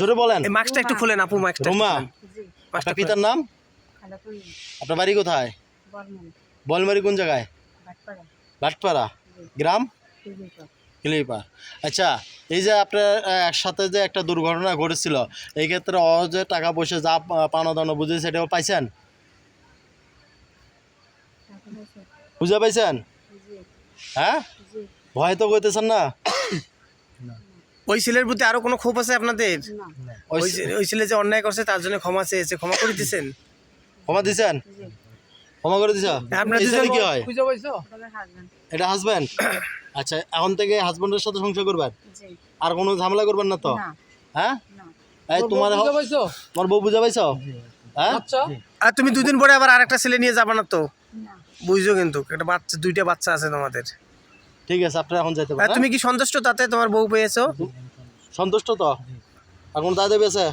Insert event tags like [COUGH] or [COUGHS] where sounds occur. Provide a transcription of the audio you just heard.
জোরে বলেন। এই মাস্কটা একটু খুলেন আপু মাস্কটা রুমা আপনার পিতার নাম? আপনার বাড়ি কোথায়? বলমারি কোন জায়গায়? ভাটপাড়া ভাটপাড়া গ্রাম? ক্লিপার আচ্ছা এই যে আপনার একসাথে যে একটা দুর্ঘটনা ঘটেছিল এই ক্ষেত্রে অ যে টাকা পয়সা যা পা- পানো দানো বুঝে সেটা পাইছেন? বুঝে পাইছেন? হ্যাঁ? ভয় তো কইতেছেন না? ওই ছেলের প্রতি আরও কোনো ক্ষোভ আছে আপনাদের? ওই ওই ছেলে যে অন্যায় করছে তার জন্য ক্ষমা চেয়েছে। ক্ষমা করে দিচ্ছেন ক্ষমা দিছেন? ক্ষমা করে দিছ? আপনার দুজন- কি হয়? হাজবেন্ড এটা হাজব্যান্ড [COUGHS] আচ্ছা এখন থেকে হাজব্যান্ডের সাথে সংসার করবেন? আর কোনো ঝামেলা করবেন না তো? হ্যাঁ? না। এই তোমার তোমার বউ বুঝা পাইছো? হ্যাঁ? আর তুমি দুদিন পরে আবার আরেকটা ছেলে নিয়ে যাবে না তো? বুঝছ কিন্তু একটা বাচ্চা দুইটা বাচ্চা আছে তোমাদের। ঠিক আছে আপনারা এখন যেতে পারেন তুমি কি সন্তুষ্ট তাতে তোমার বউ পেয়েছ? হ্যাঁ? সন্তুষ্ট তো? আর কোনো দাদা পেয়েছে